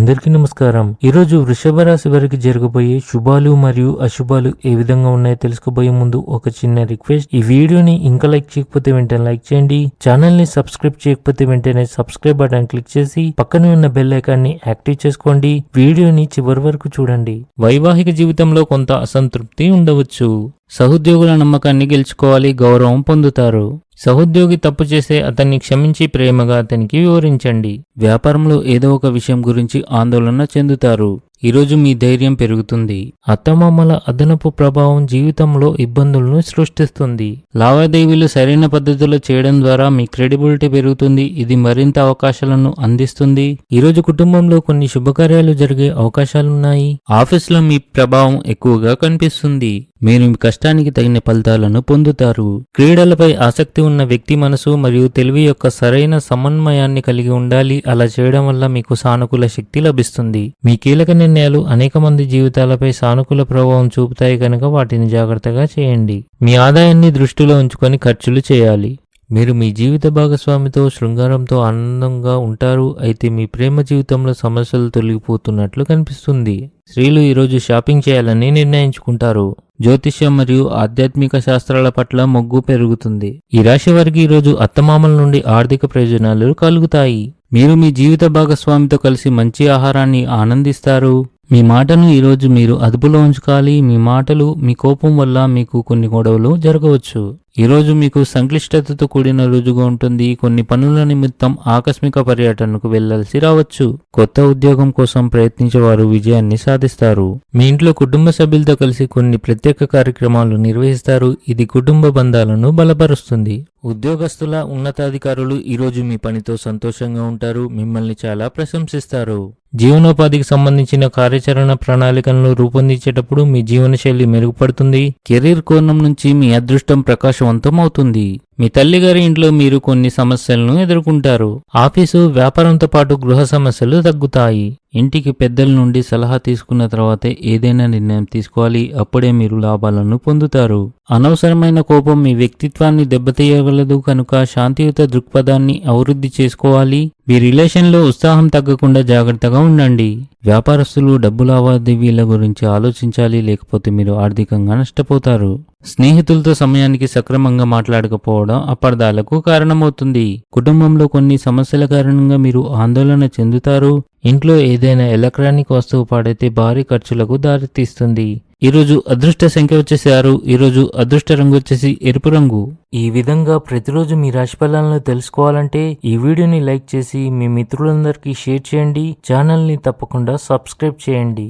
అందరికీ నమస్కారం. ఈ రోజు వృషభ రాశి వారికి జరగబోయే శుభాలు మరియు అశుభాలు ఏ విధంగా ఉన్నాయో తెలుసుకోబోయే ముందు ఒక చిన్న రిక్వెస్ట్. ఈ వీడియోని ఇంకా లైక్ చేయకపోతే వెంటనే లైక్ చేయండి. ఛానల్ని సబ్స్క్రైబ్ చేయకపోతే వెంటనే సబ్స్క్రైబ్ బటన్ క్లిక్ చేసి పక్కనే ఉన్న బెల్ ఐకాన్ని యాక్టివ్ చేసుకోండి. వీడియోని చివరి వరకు చూడండి. వైవాహిక జీవితంలో కొంత అసంతృప్తి ఉండవచ్చు. సహోద్యోగుల నమ్మకాన్ని గెలుచుకోవాలి గౌరవం పొందుతారు. సహోద్యోగి తప్పు చేస్తే అతన్ని క్షమించి ప్రేమగా అతనికి వివరించండి. వ్యాపారంలో ఏదో ఒక విషయం గురించి ఆందోళన చెందుతారు. ఈరోజు మీ ధైర్యం పెరుగుతుంది. అత్తమామల అదనపు ప్రభావం జీవితంలో ఇబ్బందులను సృష్టిస్తుంది. లావాదేవీలు సరైన పద్ధతిలో చేయడం ద్వారా మీ క్రెడిబిలిటీ పెరుగుతుంది. ఇది మరింత అవకాశాలను అందిస్తుంది. ఈరోజు కుటుంబంలో కొన్ని శుభకార్యాలు జరిగే అవకాశాలున్నాయి. ఆఫీస్లో మీ ప్రభావం ఎక్కువగా కనిపిస్తుంది. మీరు మీ కష్టానికి తగిన ఫలితాలను పొందుతారు. క్రీడలపై ఆసక్తి ఉన్న వ్యక్తి మనసు మరియు తెలివి యొక్క సరైన సమన్వయాన్ని కలిగి ఉండాలి. అలా చేయడం వల్ల మీకు సానుకూల శక్తి లభిస్తుంది. మీ కీలక నిర్ణయాలు అనేక మంది జీవితాలపై సానుకూల ప్రభావం చూపుతాయి కనుక వాటిని జాగ్రత్తగా చేయండి. మీ ఆదాయాన్ని దృష్టిలో ఉంచుకొని ఖర్చులు చేయాలి. మీరు మీ జీవిత భాగస్వామితో శృంగారంతో ఆనందంగా ఉంటారు అయితే మీ ప్రేమ జీవితంలో సమస్యలు తొలగిపోతున్నట్లు కనిపిస్తుంది. స్త్రీలు ఈరోజు షాపింగ్ చేయాలని నిర్ణయించుకుంటారు. జ్యోతిష్యం మరియు ఆధ్యాత్మిక శాస్త్రాల పట్ల మొగ్గు పెరుగుతుంది. ఈ రాశి వారికి ఈరోజు అత్తమామల నుండి ఆర్థిక ప్రయోజనాలు కలుగుతాయి. మీరు మీ జీవిత భాగస్వామితో కలిసి మంచి ఆహారాన్ని ఆనందిస్తారు. మీ మాటను ఈరోజు మీరు అదుపులో ఉంచుకోవాలి. మీ మాటలు మీ కోపం వల్ల మీకు కొన్ని గొడవలు జరగవచ్చు. ఈరోజు మీకు సంక్లిష్టతతో కూడిన రోజుగా ఉంటుంది. కొన్ని పనుల నిమిత్తం ఆకస్మిక పర్యటనకు వెళ్ళాల్సి రావచ్చు. కొత్త ఉద్యోగం కోసం ప్రయత్నించే వారు విజయాన్ని సాధిస్తారు. మీ ఇంట్లో కుటుంబ సభ్యులతో కలిసి కొన్ని ప్రత్యేక కార్యక్రమాలు నిర్వహిస్తారు. ఇది కుటుంబ బంధాలను బలపరుస్తుంది. ఉద్యోగస్తుల ఉన్నతాధికారులు ఈరోజు మీ పనితో సంతోషంగా ఉంటారు. మిమ్మల్ని చాలా ప్రశంసిస్తారు. జీవనోపాధికి సంబంధించిన కార్యాచరణ ప్రణాళికలను రూపొందించేటప్పుడు మీ జీవనశైలి మెరుగుపడుతుంది. కెరీర్ కోణం నుంచి మీ అదృష్టం ప్రకాశం ప్రకాశవంతమవుతుంది మీ తల్లిగారి ఇంట్లో మీరు కొన్ని సమస్యలను ఎదుర్కొంటారు. ఆఫీసు వ్యాపారంతో పాటు గృహ సమస్యలు తగ్గుతాయి. ఇంటికి పెద్దల నుండి సలహా తీసుకున్న తర్వాతే ఏదైనా నిర్ణయం తీసుకోవాలి. అప్పుడే మీరు లాభాలను పొందుతారు. అనవసరమైన కోపం మీ వ్యక్తిత్వాన్ని దెబ్బతీయగలదు కనుక శాంతియుత దృక్పథాన్ని అభివృద్ధి చేసుకోవాలి. మీ రిలేషన్లో ఉత్సాహం తగ్గకుండా జాగ్రత్తగా ఉండండి. వ్యాపారస్తులు డబ్బు లావాదేవీల గురించి ఆలోచించాలి లేకపోతే మీరు ఆర్థికంగా నష్టపోతారు. స్నేహితులతో సమయానికి సక్రమంగా మాట్లాడకపోవడం అపార్థాలకు కారణమవుతుంది. కుటుంబంలో కొన్ని సమస్యల కారణంగా మీరు ఆందోళన చెందుతారు. ఇంట్లో ఏదైనా ఎలక్ట్రానిక్ వస్తువు పాడైతే భారీ ఖర్చులకు దారితీస్తుంది. ఈరోజు అదృష్ట సంఖ్య వచ్చేసి ఆరు. ఈరోజు అదృష్ట రంగు వచ్చేసి ఎరుపు రంగు. ఈ విధంగా ప్రతిరోజు మీ రాశి ఫలాలను తెలుసుకోవాలంటే ఈ వీడియోని లైక్ చేసి మీ మిత్రులందరికీ షేర్ చేయండి. ఛానల్ని తప్పకుండా సబ్స్క్రైబ్ చేయండి.